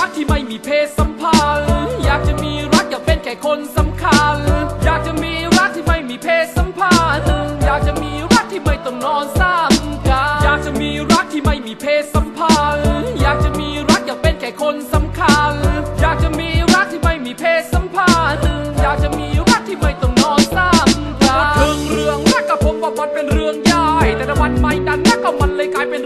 รักที่ไม่มีเพศสัมพันธ์ อยากจะมีรักอยากเป็นแค่คนสำคัญ อยากจะมีรักที่ไม่มีเพศสัมพันธ์ อยากจะมีรักที่ไม่ต้องนอนซ้ำกัน อยากจะมีรักที่ไม่มีเพศสัมพันธ์ อยากจะมีรักอยากเป็นแค่คนสำคัญ อยากจะมีรักที่ไม่มีเพศสัมพันธ์ อยากจะมีรักที่ไม่ต้องนอนซ้ำกันเรื่งเรื่องรักกับผมว่ามันเป็นเรื่องยากแต่ละวันไม่ดันรักก็มันเลยกลายเป็น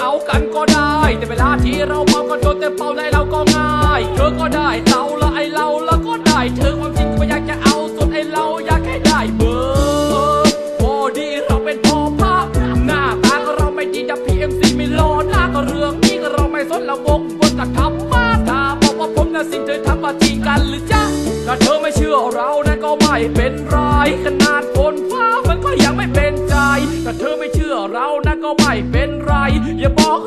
เอากันก็ได้ แต่เวลาที่เราเมาก็โดนแต่เป่าในเราก็ง่ายเธอก็ได้เราละไอเราละก็ได้ เธอความจริงก็ไม่อยากจะเอาส่วนไอเราอยากแค่ได้เบอร์พอดีเราเป็นพอพักหน้าตาเราไม่ดีดับพีเอ็มซีไม่รอหน้าก็เรื่องนี้ก็เราไม่สนเราวกวนกับทำมาตาบอกว่าผมน่ะสิ่งเธอทำมาจริงกันหรือจ๊ะถ้าเธอไม่เชื่อเรานะก็ไม่เป็นไรขนาดฝนฟ้ามัน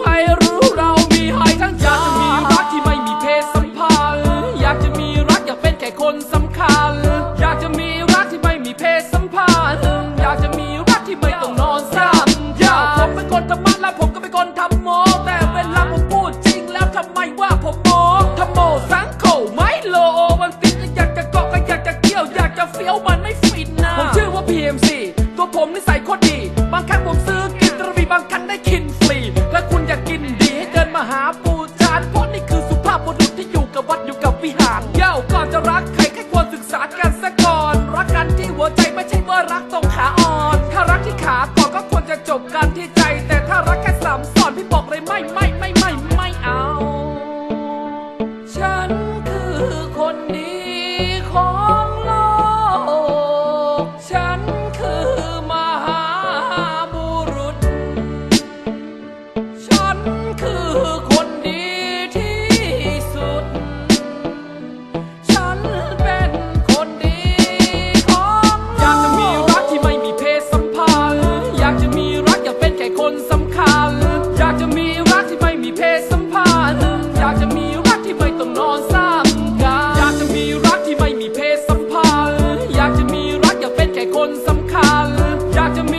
ให้รู้เรามีให้ทั้งใจอยากจะมีรักที่ไม่มีเพศสัมพันธ์ อยากจะมีรักอยากเป็นแค่คนสำคัญ อยากจะมีรักที่ไม่มีเพศสัมพันธ์ อยากจะมีรักที่ไม่ต้องนอนซ้ำอยากผมเป็นคนธรรมะและผมก็เป็นคนทำโม แต่เวลาผมพูดจริงแล้วทำไมว่าผมโมทำโมสังโขไม่โลมันติดก็อยากจะเกาะก็อยากจะเกี่ยว อยากจะเฟี้ยวมันไม่ฟินนะ ผมชื่อว่า PMC ตัวผมนิสัยโคตรดี บางครั้งผมซื้อกินกระบี่บางครั้งได้กิน วิหารำอยากจะมี